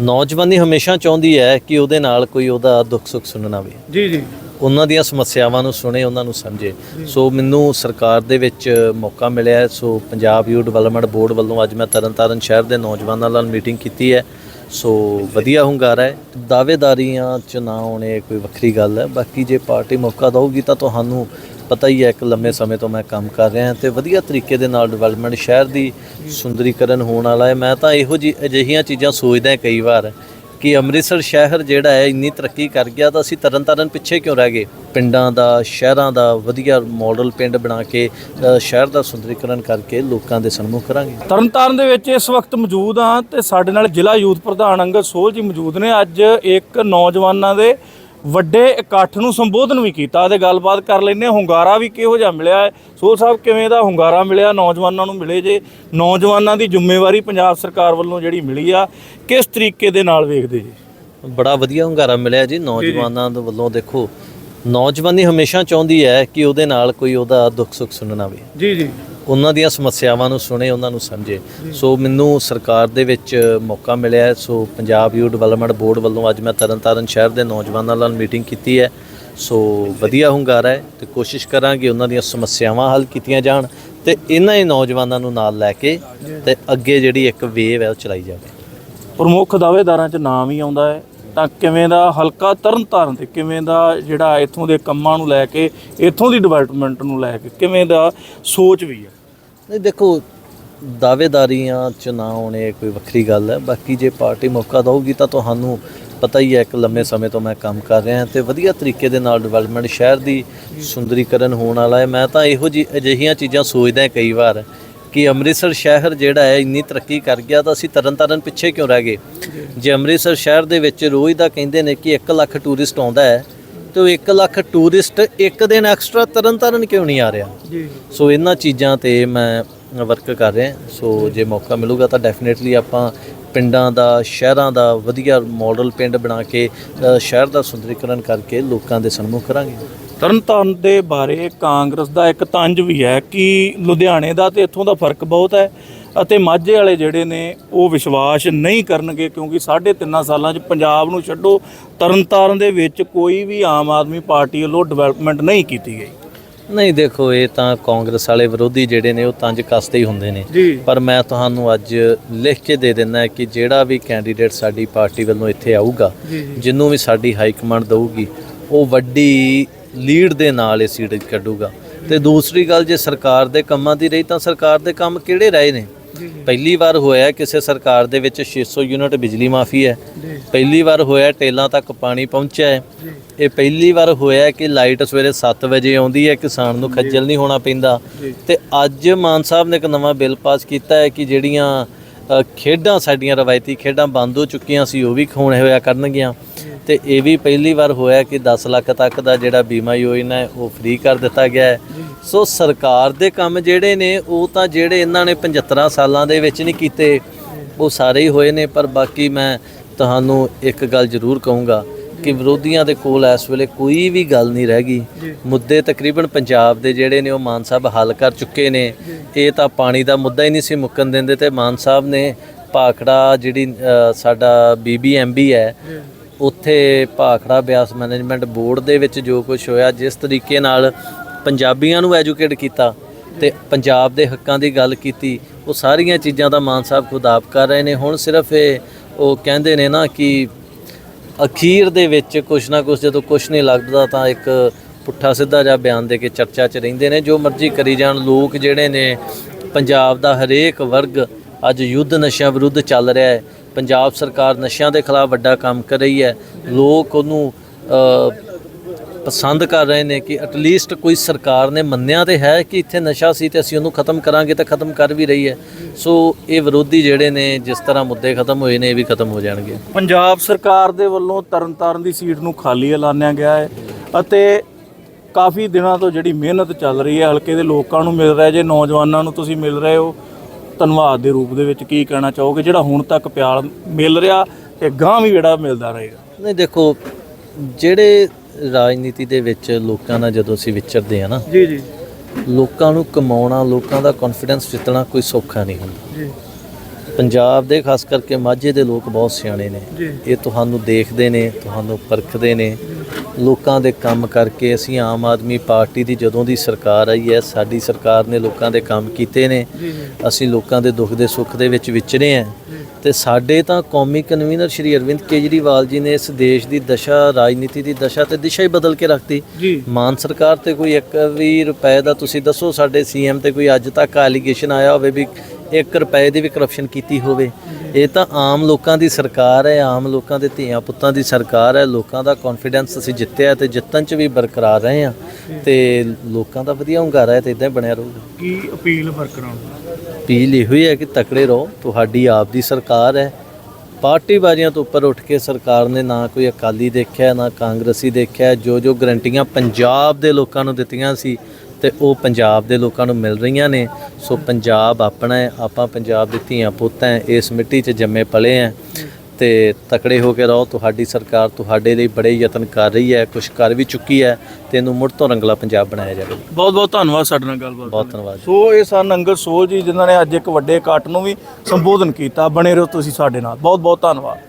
ਨੌਜਵਾਨੀ ਹਮੇਸ਼ਾ ਚਾਹੁੰਦੀ ਹੈ ਕਿ ਉਹਦੇ ਨਾਲ ਕੋਈ ਉਹਦਾ ਦੁੱਖ ਸੁੱਖ ਸੁਣਨਾ ਆਵੇ। ਜੀ ਜੀ। ਉਹਨਾਂ ਦੀਆਂ ਸਮੱਸਿਆਵਾਂ ਨੂੰ ਸੁਣੇ ਉਹਨਾਂ ਨੂੰ ਸਮਝੇ। ਸੋ ਮੈਨੂੰ ਸਰਕਾਰ ਦੇ ਵਿੱਚ ਮੌਕਾ ਮਿਲਿਆ। So Punjab youth development board ਵੱਲੋਂ ਅੱਜ ਮੈਂ ਤਰਨਤਾਰਨ ਸ਼ਹਿਰ ਦੇ ਨੌਜਵਾਨਾਂ ਨਾਲ ਮੀਟਿੰਗ ਕੀਤੀ ਹੈ। ਸੋ ਵਧੀਆ ਹੁੰਗਾਰਾ ਹੈ। ਦਾਅਵੇਦਾਰੀਆਂ ਚ ਨਾ ਹੋਣੇ ਕੋਈ ਵੱਖਰੀ ਗੱਲ ਹੈ। ਬਾਕੀ ਜੇ ਪਾਰਟੀ ਮੌਕਾ ਦਊਗੀ ਤਾਂ ਤੁਹਾਨੂੰ ਪਤਾ ਹੀ ਹੈ ਇੱਕ ਲੰਮੇ ਸਮੇਂ ਤੋਂ ਮੈਂ ਕੰਮ ਕਰ ਰਿਹਾ ਤੇ ਵਧੀਆ ਤਰੀਕੇ ਦੇ ਨਾਲ ਡਿਵੈਲਪਮੈਂਟ ਸ਼ਹਿਰ ਦੀ ਸੁੰਦਰੀਕਰਨ ਹੋਣ ਵਾਲਾ ਹੈ। ਮੈਂ ਤਾਂ ਇਹੋ ਜਿਹੀ ਅਜਿਹੀਆਂ ਚੀਜ਼ਾਂ ਸੋਚਦਾ ਕਈ ਵਾਰ ਕਿ ਅੰਮ੍ਰਿਤਸਰ ਸ਼ਹਿਰ ਜਿਹੜਾ ਹੈ ਇੰਨੀ ਤਰੱਕੀ ਕਰ ਗਿਆ ਤਾਂ ਅਸੀਂ ਤਰਨਤਾਰਨ ਪਿੱਛੇ ਕਿਉਂ ਰਹਿ ਗਏ? ਪਿੰਡਾਂ ਦਾ, ਸ਼ਹਿਰਾਂ ਦਾ ਵਧੀਆ ਮਾਡਲ ਪਿੰਡ ਬਣਾ ਕੇ ਸ਼ਹਿਰ ਦਾ ਸੁੰਦਰੀਕਰਨ ਕਰਕੇ ਲੋਕਾਂ ਦੇ ਸਨਮੁਖ ਕਰਾਂਗੇ। ਤਰਨਤਾਰਨ ਦੇ ਵਿੱਚ ਇਸ ਵਕਤ ਮੌਜੂਦ ਹਾਂ ਤੇ ਸਾਡੇ ਨਾਲ ਜ਼ਿਲ੍ਹਾ ਯੂਥ ਪ੍ਰਧਾਨ ਅੰਗਦ ਸੋਲ ਜੀ ਮੌਜੂਦ ਨੇ। ਅੱਜ ਇੱਕ ਨੌਜਵਾਨਾਂ ਦੇ ਵੱਡੇ ਇਕੱਠ ਨੂੰ ਸੰਬੋਧਨ ਵੀ ਕੀਤਾ ਤੇ ਗੱਲਬਾਤ ਕਰ ਲੈਂਦੇ ਹਾਂ। ਹੁੰਗਾਰਾ ਵੀ ਕਿਹੋ ਜਿਹਾ ਮਿਲਿਆ ਹੈ? ਸੋਲ ਸਾਹਿਬ ਕਿਵੇਂ ਦਾ ਹੁੰਗਾਰਾ ਮਿਲਿਆ? ਨੌਜਵਾਨਾਂ ਨੂੰ ਮਿਲੇ ਜੇ? ਨੌਜਵਾਨਾਂ ਦੀ ਜ਼ਿੰਮੇਵਾਰੀ ਪੰਜਾਬ ਸਰਕਾਰ ਵੱਲੋਂ ਜਿਹੜੀ ਮਿਲੀ ਆ ਕਿਸ ਤਰੀਕੇ ਦੇ ਨਾਲ ਵੇਖਦੇ ਜੀ? ਬੜਾ ਵਧੀਆ ਹੁੰਗਾਰਾ ਮਿਲਿਆ ਜੀ। ਨੌਜਵਾਨਾਂ ਦੇ ਵੱਲੋਂ ਦੇਖੋ ਨੌਜਵਾਨੀ ਹਮੇਸ਼ਾ ਚਾਹੁੰਦੀ ਹੈ ਕਿ ਉਹਦੇ ਨਾਲ ਕੋਈ ਉਹਦਾ ਦੁੱਖ ਸੁੱਖ ਸੁਣਨਾ ਆਵੇ ਜੀ ਜੀ। ਉਹਨਾਂ ਦੀਆਂ ਸਮੱਸਿਆਵਾਂ ਨੂੰ ਸੁਣੇ, ਉਹਨਾਂ ਨੂੰ ਸਮਝੇ। ਸੋ ਮੈਨੂੰ ਸਰਕਾਰ ਦੇ ਵਿੱਚ ਮੌਕਾ ਮਿਲਿਆ so Punjab youth development board ਵੱਲੋਂ ਅੱਜ ਮੈਂ ਤਰਨਤਾਰਨ ਸ਼ਹਿਰ ਦੇ ਨੌਜਵਾਨਾਂ ਨਾਲ ਮੀਟਿੰਗ ਕੀਤੀ ਹੈ। ਸੋ ਵਧੀਆ ਹੁੰਗਾਰਾ ਹੈ ਤੇ ਕੋਸ਼ਿਸ਼ ਕਰਾਂਗੇ ਉਹਨਾਂ ਦੀਆਂ ਸਮੱਸਿਆਵਾਂ ਹੱਲ ਕੀਤੀਆਂ ਜਾਣ ਤੇ ਇਹਨਾਂ ਹੀ ਨੌਜਵਾਨਾਂ ਨੂੰ ਨਾਲ ਲੈ ਕੇ ਤੇ ਅੱਗੇ ਜਿਹੜੀ ਇੱਕ ਵੇਵ ਹੈ ਉਹ ਚਲਾਈ ਜਾਵੇ। ਪ੍ਰਮੁੱਖ ਦਾਅਵੇਦਾਰਾਂ 'ਚ ਨਾਮ ਹੀ ਆਉਂਦਾ ਹੈ। ਤਾਂ ਕਿਵੇਂ ਦਾ ਹਲਕਾ ਤਰਨਤਾਰਨ ਤੇ ਕਿਵੇਂ ਦਾ ਜਿਹੜਾ ਇੱਥੋਂ ਦੇ ਕੰਮਾਂ ਨੂੰ ਲੈ ਕੇ, ਇੱਥੋਂ ਦੀ ਡਿਵੈਲਪਮੈਂਟ ਨੂੰ ਲੈ ਕੇ ਕਿਵੇਂ ਦਾ ਸੋਚ ਵੀ ਹੈ? ਨਹੀਂ, ਦੇਖੋ, ਦਾਅਵੇਦਾਰੀਆਂ ਚ ਨਾ ਹੋਣੇ ਕੋਈ ਵੱਖਰੀ ਗੱਲ ਹੈ। ਬਾਕੀ ਜੇ ਪਾਰਟੀ ਮੌਕਾ ਦਊਗੀ ਤਾਂ ਤੁਹਾਨੂੰ ਪਤਾ ਹੀ ਹੈ ਇੱਕ ਲੰਮੇ ਸਮੇਂ ਤੋਂ ਮੈਂ ਕੰਮ ਕਰ ਰਿਹਾ ਤੇ ਵਧੀਆ ਤਰੀਕੇ ਦੇ ਨਾਲ ਡਿਵੈਲਪਮੈਂਟ ਸ਼ਹਿਰ ਦੀ ਸੁੰਦਰੀਕਰਨ ਹੋਣ ਵਾਲਾ ਹੈ। ਮੈਂ ਤਾਂ ਇਹੋ ਜਿਹੀ, ਅਜਿਹੀਆਂ ਚੀਜ਼ਾਂ ਸੋਚਦਾ ਕਈ ਵਾਰ ਕਿ ਅੰਮ੍ਰਿਤਸਰ ਸ਼ਹਿਰ ਜਿਹੜਾ ਹੈ ਇੰਨੀ ਤਰੱਕੀ ਕਰ ਗਿਆ ਤਾਂ ਅਸੀਂ ਤਰਨਤਾਰਨ ਪਿੱਛੇ ਕਿਉਂ ਰਹਿ ਗਏ? ਜੇ ਅੰਮ੍ਰਿਤਸਰ ਸ਼ਹਿਰ ਦੇ ਵਿੱਚ ਰੋਜ਼ ਦਾ ਕਹਿੰਦੇ ਨੇ ਕਿ 1 ਲੱਖ ਟੂਰਿਸਟ ਆਉਂਦਾ ਹੈ ਤੇ ਉਹ 1 ਲੱਖ ਟੂਰਿਸਟ ਇੱਕ ਦਿਨ ਐਕਸਟਰਾ ਤਰਨਤਾਰਨ ਕਿਉਂ ਨਹੀਂ ਆ ਰਿਹਾ? ਜੀ। ਸੋ ਇਹਨਾਂ ਚੀਜ਼ਾਂ ਤੇ ਮੈਂ ਵਰਕ ਕਰ ਰਿਹਾ। ਸੋ ਜੇ ਮੌਕਾ ਮਿਲੂਗਾ ਤਾਂ ਡੈਫੀਨਿਟਲੀ ਆਪਾਂ ਪਿੰਡਾਂ ਦਾ ਸ਼ਹਿਰਾਂ ਦਾ ਵਧੀਆ ਮਾਡਲ ਪਿੰਡ ਬਣਾ ਕੇ ਸ਼ਹਿਰ ਦਾ ਸੁੰਦਰੀਕਰਨ ਕਰਕੇ ਲੋਕਾਂ ਦੇ ਸਨਮੁਖ ਕਰਾਂਗੇ। ਤਰਨਤਾਰਨ ਦੇ ਬਾਰੇ ਕਾਂਗਰਸ ਦਾ ਇੱਕ ਤੰਜ ਵੀ ਹੈ ਕਿ ਲੁਧਿਆਣੇ ਦਾ ਤੇ ਇੱਥੋਂ ਦਾ ਫ਼ਰਕ ਬਹੁਤ ਹੈ। ਅਤੇ ਮਾਝੇ ਵਾਲੇ ਜਿਹੜੇ ਨੇ ਉਹ ਵਿਸ਼ਵਾਸ ਨਹੀਂ ਕਰਨਗੇ ਕਿਉਂਕਿ ਸਾਢੇ ਤਿੰਨਾਂ ਸਾਲਾਂ 'ਚ ਪੰਜਾਬ ਨੂੰ ਛੱਡੋ ਤਰਨਤਾਰਨ ਦੇ ਵਿੱਚ ਕੋਈ ਵੀ ਆਮ ਆਦਮੀ ਪਾਰਟੀ ਵੱਲੋਂ ਡਿਵੈਲਪਮੈਂਟ ਨਹੀਂ ਕੀਤੀ ਗਈ। ਨਹੀਂ ਦੇਖੋ ਇਹ ਤਾਂ ਕਾਂਗਰਸ ਵਾਲੇ ਵਿਰੋਧੀ ਜਿਹੜੇ ਨੇ ਉਹ ਤੰਜ ਕੱਸਦੇ ਹੀ ਹੁੰਦੇ ਨੇ। ਪਰ ਮੈਂ ਤੁਹਾਨੂੰ ਅੱਜ ਲਿਖ ਕੇ ਦੇ ਦਿੰਦਾ ਕਿ ਜਿਹੜਾ ਵੀ ਕੈਂਡੀਡੇਟ ਸਾਡੀ ਪਾਰਟੀ ਵੱਲੋਂ ਇੱਥੇ ਆਊਗਾ ਜੀ ਜੀ। ਜਿਹਨੂੰ ਵੀ ਸਾਡੀ ਹਾਈ ਕਮਾਂਡ ਦਊਗੀ ਉਹ ਵੱਡੀ ਲੀਡ ਦੇ ਨਾਲ ਇਹ ਸੀਟ ਕੱਢੂਗਾ। ਤੇ ਦੂਸਰੀ ਗੱਲ ਜੇ ਸਰਕਾਰ ਦੇ ਕੰਮਾਂ ਦੀ ਰਹੀ ਤਾਂ ਸਰਕਾਰ ਦੇ ਕੰਮ ਕਿਹੜੇ ਰਹੇ ਨੇ? ਪਹਿਲੀ ਵਾਰ ਹੋਇਆ ਕਿਸੇ ਸਰਕਾਰ ਦੇ ਵਿੱਚ 600 ਯੂਨਿਟ ਬਿਜਲੀ ਮਾਫੀ ਹੈ। ਪਹਿਲੀ ਵਾਰ ਹੋਇਆ ਟੇਲਾਂ ਤੱਕ ਪਾਣੀ ਪਹੁੰਚਿਆ ਹੈ। ਇਹ ਪਹਿਲੀ ਵਾਰ ਹੋਇਆ ਕਿ ਲਾਈਟ ਸਵੇਰੇ 7 ਵਜੇ ਆਉਂਦੀ ਹੈ ਕਿਸਾਨ ਨੂੰ ਖੱਜਲ ਨਹੀਂ ਹੋਣਾ ਪੈਂਦਾ। ਤੇ ਅੱਜ ਮਾਨ ਸਾਹਿਬ ਨੇ ਇੱਕ ਨਵਾਂ ਬਿੱਲ ਪਾਸ ਕੀਤਾ ਹੈ ਕਿ ਜਿਹੜੀਆਂ ਖੇਡਾਂ ਸਾਡੀਆਂ, ਰਵਾਇਤੀ ਖੇਡਾਂ ਬੰਦ ਹੋ ਚੁੱਕੀਆਂ ਸੀ, ਉਹ ਵੀ ਹੁਣ ਹੋਇਆ ਕਰਨਗੀਆਂ। ਤੇ ਇਹ ਵੀ ਪਹਿਲੀ ਵਾਰ ਹੋਇਆ ਕਿ 10 ਲੱਖ ਤੱਕ ਦਾ ਜਿਹੜਾ ਬੀਮਾ ਯੋਜਨਾ ਹੈ, ਉਹ ਫ੍ਰੀ ਕਰ ਦਿੱਤਾ ਗਿਆ ਹੈ। ਸੋ ਸਰਕਾਰ ਦੇ ਕੰਮ ਜਿਹੜੇ ਨੇ, ਉਹ ਤਾਂ ਜਿਹੜੇ ਇਹਨਾਂ ਨੇ 75 ਸਾਲਾਂ ਦੇ ਵਿੱਚ ਨਹੀਂ ਕੀਤੇ, ਉਹ ਸਾਰੇ ਹੀ ਹੋਏ ਨੇ, ਪਰ ਬਾਕੀ ਮੈਂ ਤੁਹਾਨੂੰ ਇੱਕ ਗੱਲ ਜ਼ਰੂਰ ਕਹੂੰਗਾ ਕਿ ਵਿਰੋਧੀਆਂ ਦੇ ਕੋਲ ਇਸ ਵੇਲੇ ਕੋਈ ਵੀ ਗੱਲ ਨਹੀਂ ਰਹਿ ਗਈ। ਮੁੱਦੇ ਤਕਰੀਬਨ ਪੰਜਾਬ ਦੇ ਜਿਹੜੇ ਨੇ ਉਹ ਮਾਨ ਸਾਹਿਬ ਹੱਲ ਕਰ ਚੁੱਕੇ ਨੇ। ਇਹ ਤਾਂ ਪਾਣੀ ਦਾ ਮੁੱਦਾ ਹੀ ਨਹੀਂ ਸੀ ਮੁੱਕਣ ਦਿੰਦੇ ਤੇ ਮਾਨ ਸਾਹਿਬ ਨੇ ਭਾਖੜਾ ਜਿਹੜੀ ਸਾਡਾ ਬੀਬੀਐਮਬੀ ਹੈ ਉੱਥੇ ਭਾਖੜਾ ਬਿਆਸ ਮੈਨੇਜਮੈਂਟ ਬੋਰਡ ਦੇ ਵਿੱਚ ਜੋ ਕੁਝ ਹੋਇਆ ਜਿਸ ਤਰੀਕੇ ਨਾਲ ਪੰਜਾਬੀਆਂ ਨੂੰ ਐਜੂਕੇਟ ਕੀਤਾ ਤੇ ਪੰਜਾਬ ਦੇ ਹੱਕਾਂ ਦੀ ਗੱਲ ਕੀਤੀ ਉਹ ਸਾਰੀਆਂ ਚੀਜ਼ਾਂ ਦਾ ਮਾਨ ਸਾਹਿਬ ਖੁਦ ਆਪ ਕਰ ਰਹੇ ਨੇ। ਹੁਣ ਸਿਰਫ ਇਹ ਉਹ ਕਹਿੰਦੇ ਨੇ ਨਾ ਕਿ ਅਖੀਰ ਦੇ ਵਿੱਚ ਕੁਛ ਨਾ ਕੁਛ ਜਦੋਂ ਕੁਛ ਨਹੀਂ ਲੱਗਦਾ ਤਾਂ ਇੱਕ ਪੁੱਠਾ ਸਿੱਧਾ ਜਿਹਾ ਬਿਆਨ ਦੇ ਕੇ ਚਰਚਾ 'ਚ ਰਹਿੰਦੇ ਨੇ, ਜੋ ਮਰਜ਼ੀ ਕਰੀ ਜਾਣ, ਲੋਕ ਜਿਹੜੇ ਨੇ ਪੰਜਾਬ ਦਾ ਹਰੇਕ ਵਰਗ ਅੱਜ ਯੁੱਧ ਨਸ਼ਿਆਂ ਵਿਰੁੱਧ ਚੱਲ ਰਿਹਾ ਹੈ। ਪੰਜਾਬ ਸਰਕਾਰ ਨਸ਼ਿਆਂ ਦੇ ਖਿਲਾਫ ਵੱਡਾ ਕੰਮ ਕਰ ਰਹੀ ਹੈ। ਲੋਕ ਉਹਨੂੰ ਪਸੰਦ ਕਰ ਰਹੇ ਨੇ ਕਿ ਐਟਲੀਸਟ ਕੋਈ ਸਰਕਾਰ ਨੇ ਮੰਨਿਆ ਤੇ ਹੈ ਕਿ ਇੱਥੇ ਨਸ਼ਾ ਸੀ ਤੇ ਅਸੀਂ ਉਹਨੂੰ ਖਤਮ ਕਰਾਂਗੇ ਤਾਂ ਖਤਮ ਕਰ ਵੀ ਰਹੀ ਹੈ। ਸੋ ਇਹ ਵਿਰੋਧੀ ਜਿਹੜੇ ਨੇ ਜਿਸ ਤਰ੍ਹਾਂ ਮੁੱਦੇ ਖਤਮ ਹੋਏ ਨੇ ਇਹ ਵੀ ਖਤਮ ਹੋ ਜਾਣਗੇ। ਪੰਜਾਬ ਸਰਕਾਰ ਦੇ ਵੱਲੋਂ ਤਰਨਤਾਰਨ ਦੀ ਸੀਟ ਨੂੰ ਖਾਲੀ ਐਲਾਨਿਆ ਗਿਆ ਹੈ ਅਤੇ ਕਾਫੀ ਦਿਨਾਂ ਤੋਂ ਜਿਹੜੀ ਮਿਹਨਤ ਚੱਲ ਰਹੀ ਹੈ ਹਲਕੇ ਦੇ ਲੋਕਾਂ ਨੂੰ ਮਿਲ ਰਿਹਾ ਜੇ ਨੌਜਵਾਨਾਂ ਨੂੰ ਤੁਸੀਂ ਮਿਲ ਰਹੇ ਹੋ ਧੰਨਵਾਦ ਦੇ ਰੂਪ ਦੇ ਵਿੱਚ ਕੀ ਕਹਿਣਾ ਚਾਹੋਗੇ ਜਿਹੜਾ ਹੁਣ ਤੱਕ ਪਿਆਰ ਮਿਲ ਰਿਹਾ ਤੇ ਗਾਂ ਵੀ ਜਿਹੜਾ ਮਿਲਦਾ ਰਹੇਗਾ? ਨਹੀਂ ਦੇਖੋ ਜਿਹੜੇ ਰਾਜਨੀਤੀ ਦੇ ਵਿੱਚ ਲੋਕਾਂ ਨਾਲ ਜਦੋਂ ਅਸੀਂ ਵਿਚਰਦੇ ਆ ਨਾ ਜੀ ਜੀ। ਲੋਕਾਂ ਨੂੰ ਕਮਾਉਣਾ ਲੋਕਾਂ ਦਾ ਕੌਨਫੀਡੈਂਸ ਜਿੱਤਣਾ ਕੋਈ ਸੌਖਾ ਨਹੀਂ ਹੁੰਦਾ। ਜੀ। ਪੰਜਾਬ ਦੇ ਖਾਸ ਕਰਕੇ ਮਾਝੇ ਦੇ ਲੋਕ ਬਹੁਤ ਸਿਆਣੇ ਨੇ। ਇਹ ਤੁਹਾਨੂੰ ਦੇਖਦੇ ਨੇ ਤੁਹਾਨੂੰ ਪਰਖਦੇ ਨੇ। ਲੋਕਾਂ ਦੇ ਕੰਮ ਕਰਕੇ ਅਸੀਂ ਆਮ ਆਦਮੀ ਪਾਰਟੀ ਦੀ ਜਦੋਂ ਦੀ ਸਰਕਾਰ ਆਈ ਹੈ ਸਾਡੀ ਸਰਕਾਰ ਨੇ ਲੋਕਾਂ ਦੇ ਕੰਮ ਕੀਤੇ ਨੇ। ਅਸੀਂ ਲੋਕਾਂ ਦੇ ਦੁੱਖ ਦੇ ਸੁੱਖ ਦੇ ਵਿੱਚ ਵਿਚਰੇ ਹਾਂ। ਤੇ ਸਾਡੇ ਤਾਂ ਕੌਮੀ ਕਨਵੀਨਰ ਸ਼੍ਰੀ ਅਰਵਿੰਦ ਕੇਜਰੀਵਾਲ ਜੀ ਨੇ ਇਸ ਦੇਸ਼ ਦੀ ਦਸ਼ਾ ਰਾਜਨੀਤੀ ਦੀ ਦਸ਼ਾ ਤੇ ਦਿਸ਼ਾ ਹੀ ਬਦਲ ਕੇ ਰੱਖਤੀ। ਮਾਨ ਸਰਕਾਰ ਤੇ ਕੋਈ 1 ਵੀ ਰੁਪਏ ਦਾ ਤੁਸੀਂ ਦੱਸੋ ਸਾਡੇ ਸੀਐਮ ਤੇ ਕੋਈ ਅੱਜ ਤੱਕ ਐਲੀਗੇਸ਼ਨ ਆਇਆ ਹੋਵੇ ਵੀ 1 ਰੁਪਏ ਦੀ ਵੀ ਕਰਪਸ਼ਨ ਕੀਤੀ ਹੋਵੇ। ਇਹ ਤਾਂ ਆਮ ਲੋਕਾਂ ਦੀ ਸਰਕਾਰ ਹੈ ਆਮ ਲੋਕਾਂ ਦੇ ਧੀਆਂ ਪੁੱਤਾਂ ਦੀ ਸਰਕਾਰ ਹੈ ਲੋਕਾਂ ਦਾ ਕੌਨਫੀਡੈਂਸ ਅਸੀਂ ਜਿੱਤਿਆ ਤੇ ਜਿੱਤਣ 'ਚ ਵੀ ਬਰਕਰਾਰ ਰਹੇ ਹਾਂ ਤੇ ਲੋਕਾਂ ਦਾ ਵਧੀਆ ਹੁੰਗਾਰਾ ਹੈ ਤੇ ਇਦਾਂ ਹੀ ਬਣਿਆ ਰਹੂਗਾ। ਕੀ ਅਪੀਲ ਵਰਕਰਾਂ ਨੂੰ? ਅਪੀਲ ਇਹੋ ਹੀ ਹੈ ਕਿ ਤਕੜੇ ਰਹੋ ਤੁਹਾਡੀ ਆਪ ਦੀ ਸਰਕਾਰ ਹੈ। ਪਾਰਟੀ ਬਾਜ਼ੀਆਂ ਤੋਂ ਉੱਪਰ ਉੱਠ ਕੇ ਸਰਕਾਰ ਨੇ ਨਾ ਕੋਈ ਅਕਾਲੀ ਦੇਖਿਆ ਨਾ ਕਾਂਗਰਸੀ ਦੇਖਿਆ ਜੋ ਜੋ ਗਰੰਟੀਆਂ ਪੰਜਾਬ ਦੇ ਲੋਕਾਂ ਨੂੰ ਦਿੱਤੀਆਂ ਸੀ ਤੇ ਉਹ ਪੰਜਾਬ ਦੇ ਲੋਕਾਂ ਨੂੰ ਮਿਲ ਰਹੀਆਂ ਨੇ। ਸੋ ਪੰਜਾਬ ਆਪਣਾ ਹੈ ਆਪਾਂ ਪੰਜਾਬ ਦੇ ਧੀਆਂ ਪੁੱਤ ਹੈ ਇਸ ਮਿੱਟੀ 'ਚ ਜੰਮੇ ਪਲੇ ਹੈ। ਤੇ ਤਕੜੇ ਹੋ ਕੇ ਰਹੋ ਤੁਹਾਡੀ ਸਰਕਾਰ ਤੁਹਾਡੇ ਲਈ ਬੜੇ ਯਤਨ ਕਰ ਰਹੀ ਹੈ ਕੁਝ ਕਰ ਵੀ ਚੁੱਕੀ ਹੈ ਤੇ ਇਹਨੂੰ ਮੁੜ ਤੋਂ ਰੰਗਲਾ ਪੰਜਾਬ ਬਣਾਇਆ ਜਾਵੇ। ਬਹੁਤ ਬਹੁਤ ਧੰਨਵਾਦ ਸਾਡੇ ਨਾਲ ਗੱਲਬਾਤ ਬਹੁਤ ਧੰਨਵਾਦ ਸੋ ਇਹ ਸਨ ਅੰਗਦ ਸੋਲ ਜੀ ਜਿਨ੍ਹਾਂ ਨੇ ਅੱਜ ਇੱਕ ਵੱਡੇ ਇਕੱਠ ਨੂੰ ਵੀ ਸੰਬੋਧਨ ਕੀਤਾ। ਬਣੇ ਰਹੋ ਤੁਸੀਂ ਸਾਡੇ ਨਾਲ। ਬਹੁਤ ਬਹੁਤ ਧੰਨਵਾਦ।